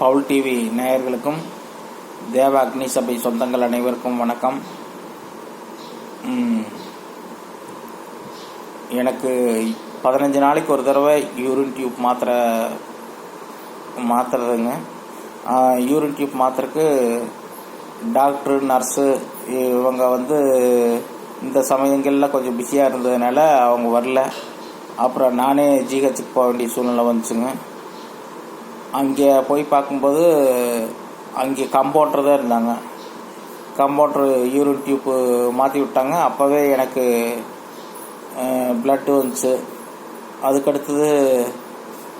Pavul TV நேயர்களுக்கும் தேவ அக்னி சபை சொந்தங்கள் அனைவருக்கும் வணக்கம். எனக்கு பதினஞ்சு நாளைக்கு ஒரு தடவை யூரின் டியூப் மாத்திரை மாத்துறதுங்க. யூரின் டியூப் மாத்திரைக்கு டாக்டரு நர்ஸு இவங்க வந்து இந்த சமயங்களில் கொஞ்சம் பிஸியாக இருந்ததுனால அவங்க வரல. அப்புறம் நானே ஜிஹெச்சுக்கு போக வேண்டிய சூழ்நிலை வந்துச்சுங்க. அங்கே போய் பார்க்கும்போது அங்கே கம்பவுண்டர் தான் இருந்தாங்க. கம்பவுண்டர் யூரின் டியூப்பு மாற்றி விட்டாங்க. அப்போவே எனக்கு பிளட்டு வந்துச்சு. அதுக்கடுத்தது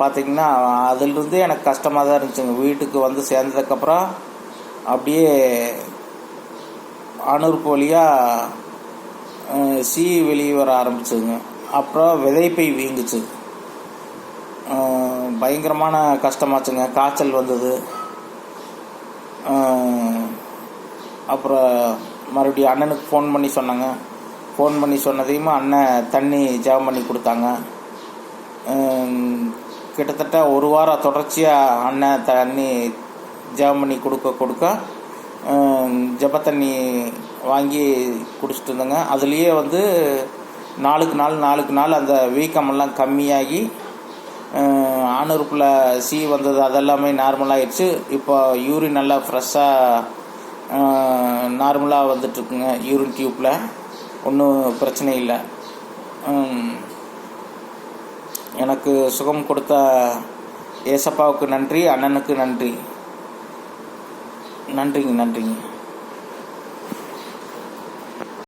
பார்த்திங்கன்னா அதிலிருந்து எனக்கு கஷ்டமாக தான் இருந்துச்சுங்க வீட்டுக்கு வந்து சேர்ந்ததுக்கப்புறம் அப்படியே அணுறுப்பு வழியாக சீ வெளியே வர ஆரம்பிச்சுங்க அப்புறம் விதைப்பை வீங்குச்சு. பயங்கரமான கஷ்டமாச்சுங்க. காய்ச்சல் வந்தது. அப்புறம் மறுபடியும் அண்ணனுக்கு ஃபோன் பண்ணி சொன்னாங்க. ஃபோன் பண்ணி சொன்னதையும் அண்ணன் தண்ணி ஜெபம் பண்ணி கொடுத்தாங்க. கிட்டத்தட்ட ஒரு வாரம் தொடர்ச்சியாக அண்ணன் தண்ணி ஜெபம் பண்ணி கொடுக்க கொடுக்க ஜப தண்ணி வாங்கி குடிச்சிட்டு இருந்தேங்க. அதுலேயே வந்து நாளுக்கு நாள் நாளுக்கு நாள் அந்த வீக்கமெல்லாம் கம்மியாகி ஆணுறுப்பில் சி வந்தது அதெல்லாமே நார்மலாகிடுச்சு இப்போ யூரின் நல்லா ஃப்ரெஷ்ஷாக நார்மலாக வந்துட்டுருக்குங்க யூரின் டியூப்பில் ஒன்றும் பிரச்சனை இல்லை. எனக்கு சுகம் கொடுத்த ஏசப்பாவுக்கு நன்றி அண்ணனுக்கு நன்றி. நன்றிங்க நன்றிங்க.